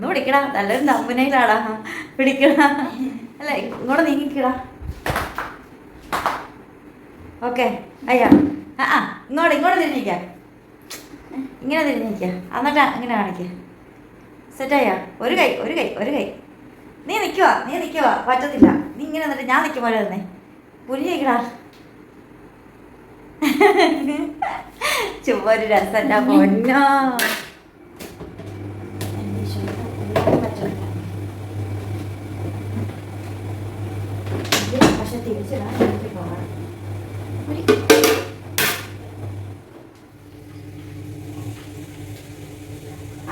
ഒന്ന് പിടിക്കടാ. നല്ലൊരു നമ്പനയിലാടാ പിടിക്കടാ. അല്ല ഇങ്ങോട്ട് നീങ്ങിക്കടാ. ഓക്കെ അയ്യാ. ആ ആ ഇങ്ങോട്ട് ഇങ്ങോട്ട് തിരിഞ്ഞിക്ക ഇങ്ങനെ തിരിഞ്ഞിക്ക എന്നിട്ട് ഇങ്ങനെ കാണിക്ക. സെറ്റായ? ഒരു കൈ ഒരു കൈ ഒരു കൈ. നീ നിൽക്കുക നീ നിൽക്കുക പറ്റത്തില്ല. നീ ഇങ്ങനെ എന്നിട്ട് ഞാൻ നിൽക്കും പോലെ തന്നെ പുലിയേക്കടാ ചുമ്മാ ഒരു രസം പൊന്നോ എന്റെ ഈശോയെ, ഒന്നും പറ്റില്ല. ഇത് പക്ഷെ തിരിച്ചിടാൻ എനിക്ക് പോകണം.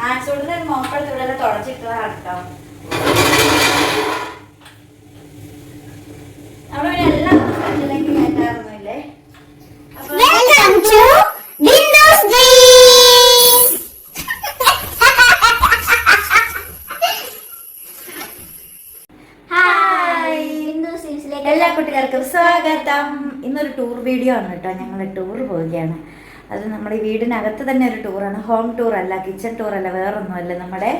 ആൻസോടിന്റെ ഒരു മോപ്പെടുത്ത് ഇവിടെ തുടച്ചിട്ടതാണ് കേട്ടോ. വീഡിയോ ആണ് കേട്ടോ. ഞങ്ങൾ ടൂർ പോവുകയാണ്. അത് നമ്മുടെ ഈ വീടിനകത്ത് തന്നെ ഒരു ടൂറാണ് ഹോം ടൂർ അല്ല കിച്ചൺ ടൂർ അല്ല വേറൊന്നുമല്ല. നമ്മുടെ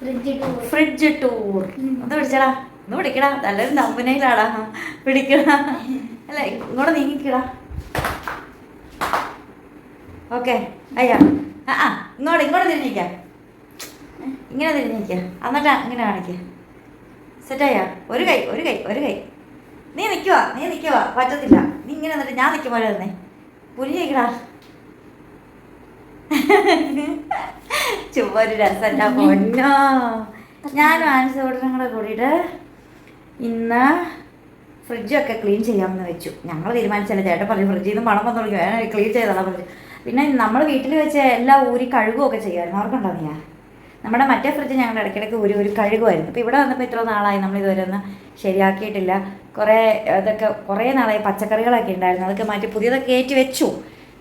ഫ്രിഡ്ജ് ടൂർ ഫ്രിഡ്ജ് ടൂർ ഒന്ന് പിടിച്ചടാ ഒന്ന് പിടിക്കടാ നല്ലൊരു നമ്പനയിലാടാ. പിടിക്കടാ അല്ല ഇങ്ങോട്ട് നീങ്ങിക്കടാ. ഓക്കെ. അയ്യാ. ആ ആ. ഇങ്ങോട്ട് ഇങ്ങോട്ട് തിരിഞ്ഞിക്ക ഇങ്ങനെ തിരിഞ്ഞിക്ക എന്നിട്ട് ഇങ്ങനെ കാണിക്ക. സെറ്റായ ഒരു കൈ ഒരു കൈ ഒരു കൈ. നീ നിൽക്കുക നീ നിൽക്കുക പറ്റത്തില്ല. നീ ഇങ്ങനെ എന്നിട്ട് ഞാൻ നിൽക്കും പോലെ തന്നെ. പുലിയേക്കടാ ചുമ്മാ ഒരു രസം എന്റെ പൊന്നോ. ഞാനും ആൻസോടനും കൂടെ കൂടിയിട്ട് ഇന്ന് ഫ്രിഡ്ജൊക്കെ ക്ലീൻ ചെയ്യാമെന്ന് വെച്ചു. ഞങ്ങൾ തീരുമാനിച്ചല്ല ചേട്ടൻ പറഞ്ഞു ഫ്രിഡ്ജിൽ നിന്ന് പണം വന്നു തുടങ്ങി ക്ലീൻ ചെയ്തോളാം പറഞ്ഞു. പിന്നെ നമ്മൾ വീട്ടിൽ വെച്ച് എല്ലാം ഊരി കഴുകുകയൊക്കെ ചെയ്യുമായിരുന്നു. അവർക്കുണ്ടാവില്ല നമ്മുടെ മറ്റേ ഫ്രിഡ്ജ് ഞങ്ങളുടെ ഇടയ്ക്കിടയ്ക്ക് ഒരു ഒരു കഴുകുമായിരുന്നു. അപ്പോൾ ഇവിടെ വന്നപ്പോൾ ഇത്ര നാളായി നമ്മൾ ഇതുവരെ ഒന്ന് ശരിയാക്കിയിട്ടില്ല. കുറേ അതൊക്കെ കുറേ നാളായി പച്ചക്കറികളൊക്കെ ഉണ്ടായിരുന്നു. അതൊക്കെ മാറ്റി പുതിയതൊക്കെ കയറ്റി വെച്ചു.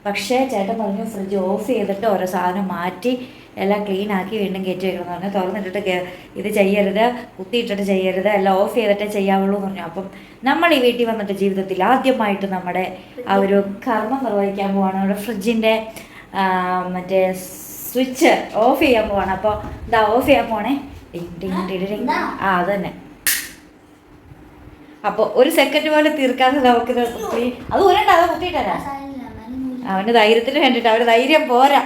പക്ഷേ ചേട്ടൻ പറഞ്ഞു ഫ്രിഡ്ജ് ഓഫ് ചെയ്തിട്ട് ഓരോ സാധനം മാറ്റി എല്ലാം ക്ലീൻ ആക്കി വീണ്ടും കയറ്റി വെക്കണം എന്ന് പറഞ്ഞു. തുറന്നിട്ടിട്ട് ഇത് ചെയ്യരുത് കുത്തിയിട്ടിട്ട് ചെയ്യരുത് എല്ലാം ഓഫ് ചെയ്തിട്ടേ ചെയ്യാവുള്ളൂ എന്ന് പറഞ്ഞു. അപ്പം നമ്മൾ ഈ വീട്ടിൽ വന്നിട്ട് ജീവിതത്തിൽ ആദ്യമായിട്ട് നമ്മുടെ ആ ഒരു കർമ്മം നിർവഹിക്കാൻ പോവാണ് നമ്മുടെ ഫ്രിഡ്ജിന്റെ മറ്റേ സ്വിച്ച് ഓഫ് ചെയ്യാൻ പോവാണ്. അപ്പോൾ ഇതാ ഓഫ് ചെയ്യാൻ പോണേ. ആ അത് തന്നെ അപ്പോൾ ഒരു സെക്കൻഡ് പോലെ തീർക്കാതെ നമുക്ക് കുത്തി അത് ഉരണ്ട അത് കുത്തിയിട്ടരാ അവന് ധൈര്യത്തിന് വേണ്ടിയിട്ട് അവന്റെ ധൈര്യം പോരാ.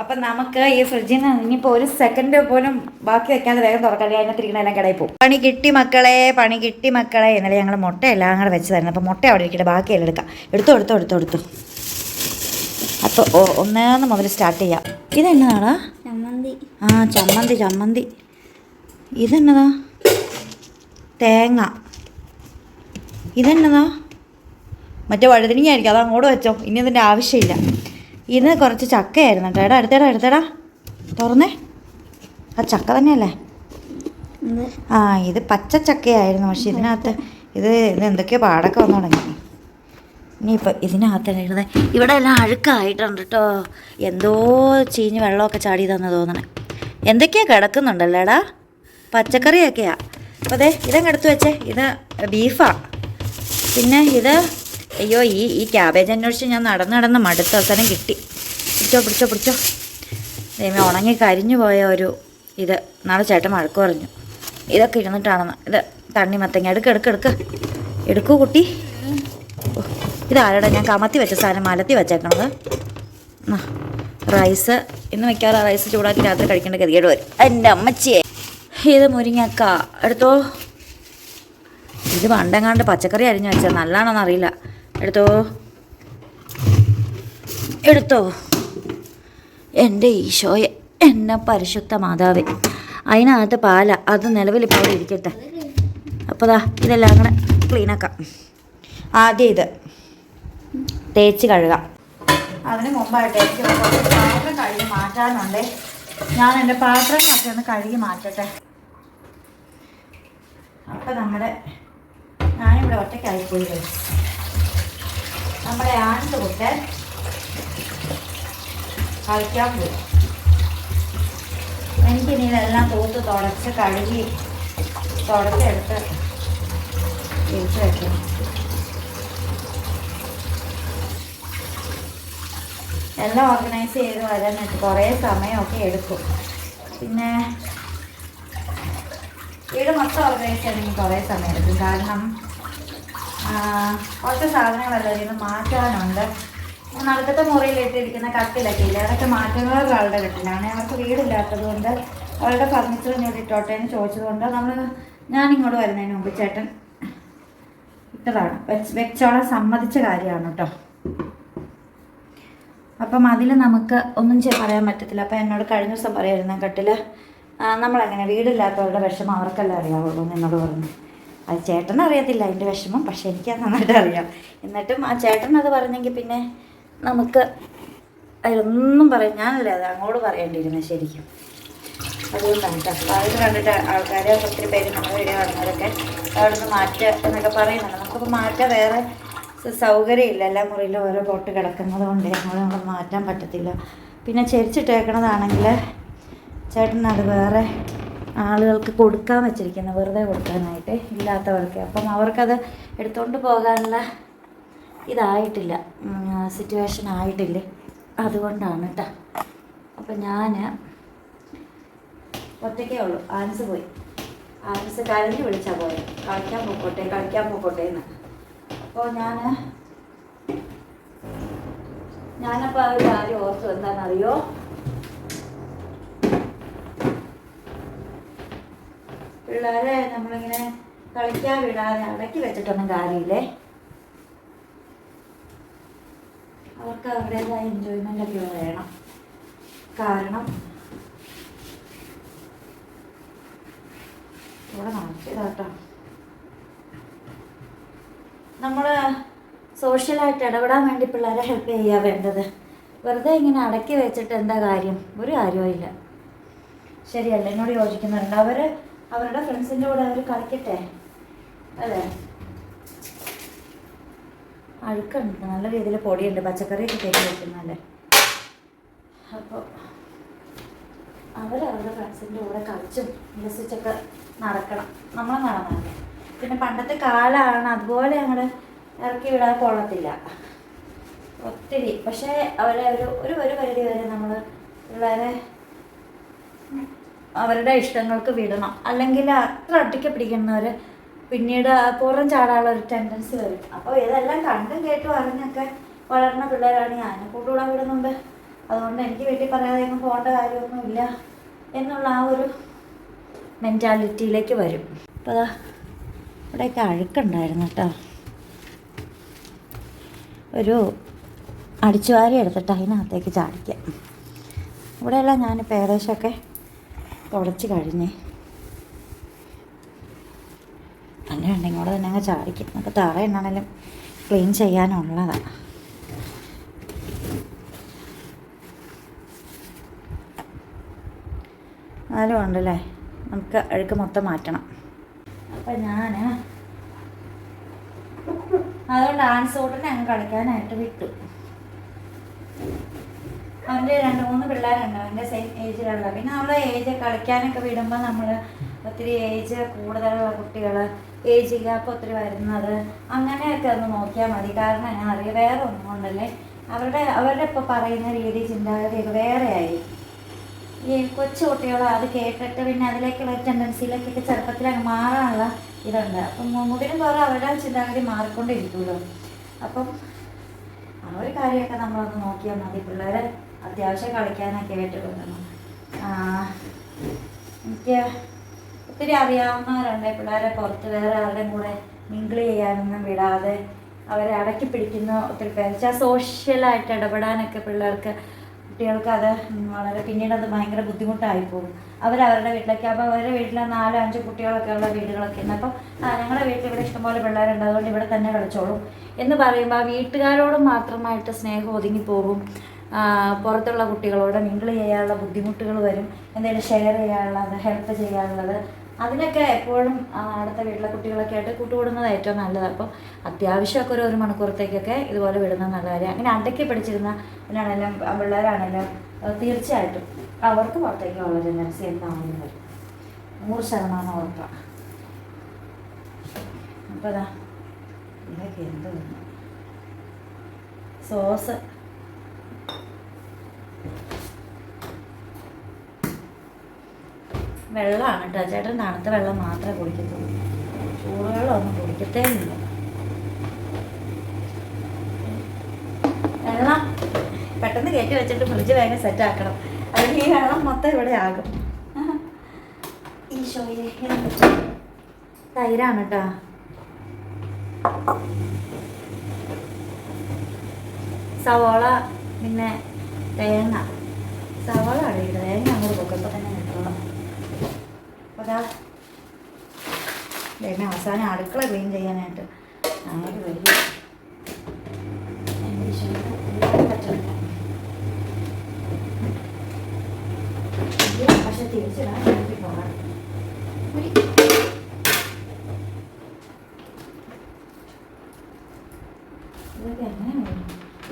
അപ്പം നമുക്ക് ഈ ഫ്രിഡ്ജിൽ നിന്ന് ഇനിയിപ്പോൾ ഒരു സെക്കൻഡ് പോലും ബാക്കി വെക്കാതെ വേഗം തുറക്കാതെ അതിനകത്തിരിക്കണ എല്ലാം കടയിൽ പോകും. പണി കിട്ടി മക്കളെ പണി കിട്ടി മക്കളെ. ഇന്നലെ ഞങ്ങൾ മുട്ട എല്ലാം കൂടെ വെച്ച് തരണം അപ്പോൾ മുട്ട അവിടെ ഇരിക്കട്ടെ ബാക്കിയെല്ലാം എടുക്കാം. എടുത്തോ എടുത്തോ എടുത്തോ എടുത്തോ. അപ്പോൾ ഓ ഒന്നേന്ന് മുതൽ സ്റ്റാർട്ട് ചെയ്യാം. ഇതെന്നതാടാ ചമ്മന്തി. ആ ചമ്മന്തി ചമ്മന്തി. ഇതെന്നതാ? തേങ്ങ. ഇതെന്നതാ? മറ്റേ വഴുതനങ്ങയായിരിക്കും അത് അങ്ങോട്ട് വെച്ചോ. ഇനി അതിന്റെ ആവശ്യമില്ല. ഇത് കുറച്ച് ചക്കയായിരുന്നു കേട്ടോ. എടാ എടുത്തേടാ എടുത്തേടാ. തുറന്നേ. ആ ചക്ക തന്നെയല്ലേ? ആ ഇത് പച്ച ചക്കയായിരുന്നു പക്ഷെ ഇതിനകത്ത് ഇത് ഇത് എന്തൊക്കെയോ പാടൊക്കെ വന്നു തുടങ്ങി. ഇനിയിപ്പോൾ ഇതിനകത്ത് ഇടുന്നത് ഇവിടെ എല്ലാം അഴുക്കായിട്ടുണ്ട് കേട്ടോ എന്തോ ചീഞ്ഞ് വെള്ളമൊക്കെ ചാടി തന്നു തോന്നണേ. എന്തൊക്കെയാ കിടക്കുന്നുണ്ടല്ലേടാ? പച്ചക്കറിയൊക്കെയാ. അപ്പോൾ അതെ ഇതങ്ങ് എടുത്തു വെച്ചേ. ഇത് ബീഫാ. പിന്നെ ഇത് അയ്യോ ഈ ഈ ക്യാബേജ് അന്വേഷിച്ച് ഞാൻ നടന്ന് നടന്ന് മടുത്ത അവസരം കിട്ടി. പിടിച്ചോ പിടിച്ചോ പിടിച്ചോ. ദൈവം ഉണങ്ങി കരിഞ്ഞു പോയ ഒരു ഇത്. നാളെ ചേട്ടൻ മഴക്ക് പറഞ്ഞു. ഇതൊക്കെ ഇരുന്നിട്ടാണെന്ന്. ഇത് തണ്ണി മത്തങ്ങ. എടുക്ക് എടുക്ക് എടുക്ക്. എടുക്കൂ കുട്ടി. ഇതാരടാ? ഞാൻ കമത്തി വെച്ച സാധനം മലത്തി വെച്ചേക്കണത്. റൈസ്. ഇന്ന് വെക്കാറ് റൈസ് ചൂടാക്കി രാത്രി കഴിക്കേണ്ട ഗതികേട് വരും. എന്റെ അമ്മച്ചിയെ. ഇത് മുരിങ്ങക്ക. എടുത്തോ. ഇത് പണ്ടെങ്ങാണ്ട് പച്ചക്കറി അരിഞ്ഞു വെച്ചത്. നല്ലതാണോന്ന് അറിയില്ല. എടുത്തോ. എടുത്തോ. എന്റെ ഈശോയെ എന്നെ പരിശുദ്ധ മാതാവേ. അതിനകത്ത് പാല. അത് നിലവിൽ ഇപ്പോൾ ഇരിക്കട്ടെ. അപ്പോൾ ദാ ഇതെല്ലാം കൂടെ ക്ലീനാക്കാം ആദ്യം ഇത്. തേച്ച് കഴുകാം. അതിന് മുമ്പായിട്ട് എനിക്ക് പാത്രം കഴുകി മാറ്റാനുണ്ട്. ഞാൻ എന്റെ പാത്രങ്ങളൊക്കെ ഒന്ന് കഴുകി മാറ്റട്ടെ. അപ്പം നമ്മുടെ ഞാനിവിടെ ഒറ്റയ്ക്കായിപ്പോയി. നമ്മുടെ ആണ്ട് കഴിക്കാൻ കളിക്കാൻ പോയി. എനിക്കിനി ഇതെല്ലാം തൂത്ത് തുടച്ച് കഴുകി തുടച്ചെടുത്ത് തിരിച്ചു വെക്കണം എല്ലാം ഓർഗനൈസ് ചെയ്ത് വരാനായിട്ട് കുറേ സമയമൊക്കെ എടുക്കും. പിന്നെ വീട് മൊത്തം ഓർഗനൈസ് ചെയ്യണമെങ്കിൽ കുറേ സമയം എടുക്കും. കാരണം കുറച്ച് സാധനങ്ങളെല്ലാം ഇതിൽ നിന്ന് മാറ്റാനുണ്ട്. നടക്കത്തെ മുറിയിലിട്ടിരിക്കുന്ന കത്തിലൊക്കെ ഇല്ല? അതൊക്കെ മാറ്റുന്നത് ആളുടെ വീട്ടിലാണ് അവർക്ക് വീടില്ലാത്തത് കൊണ്ട് അവരുടെ ഫർണിച്ചർ ഇങ്ങോട്ട് ഇട്ടോട്ടെ എന്ന് ചോദിച്ചതുകൊണ്ട് നമ്മൾ ഞാനിങ്ങോട്ട് വരുന്നതിന് മുമ്പ് ചേട്ടൻ ഇട്ടതാണ്. വെച്ചോളം സമ്മതിച്ച കാര്യമാണ് കേട്ടോ അപ്പം അതിൽ നമുക്ക് ഒന്നും പറയാൻ പറ്റത്തില്ല. അപ്പം എന്നോട് കഴിഞ്ഞ ദിവസം പറയായിരുന്നു കട്ടിൽ നമ്മളങ്ങനെ വീടില്ലാത്തവരുടെ വിഷമം അവർക്കല്ല അറിയാവുള്ളൂ എന്ന് എന്നോട് പറഞ്ഞു. അത് ചേട്ടൻ അറിയത്തില്ല അതിന്റെ വിഷമം പക്ഷെ എനിക്ക് നന്നായിട്ട് അറിയാം. എന്നിട്ടും ആ ചേട്ടൻ അത് പറഞ്ഞെങ്കിൽ പിന്നെ നമുക്ക് അതിലൊന്നും പറയാം ഞാനല്ലേ അത് അങ്ങോട്ട് പറയേണ്ടിയിരുന്നത് ശരിക്കും. അതുകൊണ്ടാണ് കേട്ടോ. അത് കണ്ടിട്ട് ആൾക്കാർ ഒത്തിരി പേര് നമ്മുടെ വീഡിയോ കാണുന്നവരൊക്കെ അവിടെ നിന്ന് മാറ്റുക എന്നൊക്കെ പറയുന്നുണ്ട്. നമുക്കിപ്പോൾ മാറ്റുക വേറെ സൗകര്യമില്ല എല്ലാ മുറിയിലും ഓരോ പോട്ട് കിടക്കുന്നത് കൊണ്ട് ഞങ്ങൾ നമ്മൾ മാറ്റാൻ പറ്റത്തില്ല. പിന്നെ ചെരിച്ചിട്ടേക്കണതാണെങ്കിൽ ചേട്ടൻ അത് വേറെ ആളുകൾക്ക് കൊടുക്കാൻ വെച്ചിരിക്കുന്ന. വെറുതെ കൊടുക്കാനായിട്ട് ഇല്ലാത്തവർക്ക്. അപ്പം അവർക്കത് എടുത്തുകൊണ്ട് പോകാനുള്ള ഇതായിട്ടില്ല. സിറ്റുവേഷൻ ആയിട്ടില്ലേ? അതുകൊണ്ടാണ് കേട്ടോ അപ്പം ഞാൻ ഒറ്റയ്ക്കേ ഉള്ളൂ. ആൻസ് പോയി. ആൻസ് കരഞ്ഞു വിളിച്ചാൽ പോയി കളിക്കാൻ പോക്കോട്ടെ കളിക്കാൻ പോക്കോട്ടെ എന്ന്. അപ്പോൾ ഞാൻ ഞാനപ്പോൾ ഒരു കാര്യം ഓർത്തു. എന്താണെന്നറിയോ? പിള്ളേരെ നമ്മളിങ്ങനെ കളിക്കാൻ വിടാതെ അടക്കി വെച്ചിട്ടൊന്നും കാര്യമില്ലേ? അവർക്ക് അവരുടേതായ എൻജോയ്മെന്റ് ഒക്കെ വേണം. കാരണം ഇവിടെ നടത്തിയതാട്ടോ നമ്മൾ സോഷ്യലായിട്ട് ഇടപെടാൻ വേണ്ടി പിള്ളേരെ ഹെൽപ്പ് ചെയ്യുക വേണ്ടത്. വെറുതെ ഇങ്ങനെ അടക്കി വെച്ചിട്ട് എന്താ കാര്യം? ഒരു കാര്യവും ഇല്ല. ശരിയല്ല? എന്നോട് യോജിക്കുന്നുണ്ട്. അവർ അവരുടെ ഫ്രണ്ട്സിന്റെ കൂടെ അവർ കളിക്കട്ടെ? അല്ലേ? അഴുക്കുണ്ട്. നല്ല രീതിയിൽ പൊടിയുണ്ട്. പച്ചക്കറിയൊക്കെ കയറ്റി വെക്കുന്നല്ലേ അപ്പോൾ അവരവരുടെ ഫ്രണ്ട്സിന്റെ കൂടെ കളിച്ചും ഉല്ലസിച്ചൊക്കെ നടക്കണം. നമ്മൾ നടന്നാണ് പിന്നെ പണ്ടത്തെ കാലമാണ് അതുപോലെ ഞങ്ങൾ ഇറക്കി വിടാൻ കൊള്ളത്തില്ല. ഒത്തിരി. പക്ഷേ അവരെ ഒരു ഒരു ഒരു പരിധി വരെ നമ്മൾ പിള്ളേരെ അവരുടെ ഇഷ്ടങ്ങൾക്ക് വിടണം. അല്ലെങ്കിൽ അത്ര ഒറ്റയ്ക്ക് പിടിക്കുന്നവർ പിന്നീട് പുറം ചാടാനുള്ള ഒരു ടെൻഡൻസി വരും. അപ്പോൾ ഇതെല്ലാം കണ്ടും കേട്ടും അറിഞ്ഞൊക്കെ വളർന്ന പിള്ളേരാണ് ഞാൻ. കൂട്ടുകൂടാൻ വിടുന്നുണ്ട്. അതുകൊണ്ട് എനിക്ക് വീട്ടിൽ പറയാതെ എങ്ങും പോകേണ്ട കാര്യമൊന്നുമില്ല എന്നുള്ള ആ ഒരു മെന്റാലിറ്റിയിലേക്ക് വരും. അപ്പോൾ ഇവിടെയൊക്കെ അഴുക്കുണ്ടായിരുന്നു കേട്ടോ. ഒരു അടിച്ചുവാരി എടുത്തിട്ട് അതിനകത്തേക്ക് ചാടിക്കാം ഇവിടെയെല്ലാം ഞാൻ ഏകദേശമൊക്കെ തുടച്ച് കഴിഞ്ഞേ. അങ്ങനെ ഉണ്ടെങ്കിൽ കൂടെ തന്നെ അങ്ങ് ചാടിക്കും. നമുക്ക് തറ എന്നാണെങ്കിലും ക്ലീൻ ചെയ്യാനുള്ളതാണ് എന്നാലും ഉണ്ടല്ലേ? നമുക്ക് അഴുക്ക് മൊത്തം മാറ്റണം. അപ്പം ഞാൻ അതുകൊണ്ട് ആൻസോട്ടിനെ അങ്ങ് കളിക്കാനായിട്ട് വിട്ടു. അവന്റെ രണ്ട് മൂന്ന് പിള്ളേരുണ്ട് അവന്റെ സെയിം ഏജിലുള്ള പിന്നെ അവളെ ഏജ് കളിക്കാനൊക്കെ വിടുമ്പോൾ നമ്മൾ ഒത്തിരി ഏജ് കൂടുതലുള്ള കുട്ടികൾ ഏജ് ഗ്യാപ്പ് ഒത്തിരി വരുന്നത് അങ്ങനെയൊക്കെ ഒന്ന് നോക്കിയാൽ മതി. കാരണം ഞാൻ അറിയാം വേറെ ഒന്നും കൊണ്ടല്ലേ. അവരുടെ അവരുടെ ഇപ്പോൾ പറയുന്ന രീതി ചിന്താഗതിയൊക്കെ വേറെയായി ഈ കൊച്ചു കുട്ടികൾ അത് കേട്ടിട്ട് പിന്നെ അതിലേക്കുള്ള ടെൻഡൻസിയിലേക്കൊക്കെ ചെറുപ്പത്തിൽ അങ്ങ് മാറാനുള്ള ഇതുണ്ട്. അപ്പം മുതിരും തോറും അവരുടെ ചിന്താഗതി മാറിക്കൊണ്ടിരിക്കുമല്ലോ. അപ്പം ആ ഒരു കാര്യമൊക്കെ നമ്മളൊന്ന് നോക്കിയാൽ മതി. പിള്ളേരെ അത്യാവശ്യം കളിക്കാനൊക്കെ ആയിട്ട് വിടണം എനിക്ക് ഒത്തിരി അറിയാവുന്നവരുണ്ട്. പിള്ളേരെ പുറത്ത് വേറെ ആരുടെയും കൂടെ മിങ്കിൾ ചെയ്യാനൊന്നും വിടാതെ അവരെ അടക്കി പിടിക്കുന്ന ഒത്തിരി പേര്. വെച്ചാൽ സോഷ്യലായിട്ട് ഇടപെടാനൊക്കെ പിള്ളേർക്ക് കുട്ടികൾക്ക് അത് വളരെ പിന്നീട് അത് ഭയങ്കര ബുദ്ധിമുട്ടായി പോകും. അവരവരുടെ വീട്ടിലേക്ക് അപ്പോൾ അവരുടെ വീട്ടിൽ നാലോ അഞ്ചോ കുട്ടികളൊക്കെ ഉള്ള വീടുകളൊക്കെ ഉണ്ട്. അപ്പോൾ ഞങ്ങളുടെ വീട്ടിൽ ഇവിടെ ഇഷ്ടംപോലെ പിള്ളേരുണ്ട്. അതുകൊണ്ട് ഇവിടെ തന്നെ കളിച്ചോളും. എന്ന് പറയുമ്പോൾ ആ വീട്ടുകാരോട് മാത്രമായിട്ട് സ്നേഹം ഒതുങ്ങിപ്പോകും പോകും. പുറത്തുള്ള കുട്ടികളോട് മിങ്കിൾ ചെയ്യാനുള്ള ബുദ്ധിമുട്ടുകൾ വരും. എന്തെങ്കിലും ഷെയർ ചെയ്യാനുള്ളത് ഹെൽപ്പ് ചെയ്യാനുള്ളത് അതിനൊക്കെ എപ്പോഴും അടുത്ത വീട്ടിലെ കുട്ടികളൊക്കെ ആയിട്ട് കൂട്ടുകൂടുന്നത് ഏറ്റവും നല്ലത്. അപ്പോൾ അത്യാവശ്യമൊക്കെ ഒരു ഒരു മണിക്കൂറത്തേക്കൊക്കെ ഇതുപോലെ വിടുന്നത് നല്ല കാര്യം അങ്ങനെ അടക്കി പിടിച്ചിരുന്ന പിന്നാണെങ്കിലും പിള്ളേരാണെങ്കിലും തീർച്ചയായിട്ടും അവർക്ക് പുറത്തേക്ക് വളരെ നെർസി എന്താണെന്ന് വരും. നൂറ് ശതമാനം ഉറപ്പാണ് അപ്പോൾ അതാ ഇതൊക്കെ എന്ത് സോസ്. വെള്ളമാണ് കേട്ടോ. ചേട്ടൻ തണുത്ത വെള്ളം മാത്രമേ കുടിക്കത്തുള്ളൂ. ചൂടുവെള്ളം ഒന്നും കുടിക്കത്തേ ഇല്ല വെള്ളം പെട്ടെന്ന് കയറ്റി വെച്ചിട്ട് ഫ്രിഡ്ജ് വേഗം സെറ്റ് ആക്കണം അല്ലെങ്കിൽ ഈ വെള്ളം മൊത്തം ഇവിടെ ആകും? തൈരാണ് കേട്ടോ. സവോള പിന്നെ തേങ്ങ. സവോള അടയിട്ട് തേങ്ങ അങ്ങോട്ട് പൊക്കുമ്പോൾ തന്നെ അപ്പോൾ തേങ്ങ അവസാനം അടുക്കള ക്ലീൻ ചെയ്യാനായിട്ട് അങ്ങനെ വലിയ. ഇത് പക്ഷെ തിരിച്ചിടാൻ എനിക്ക് പോകാം ഉരി. ഇതൊക്കെ എങ്ങനെയാണ്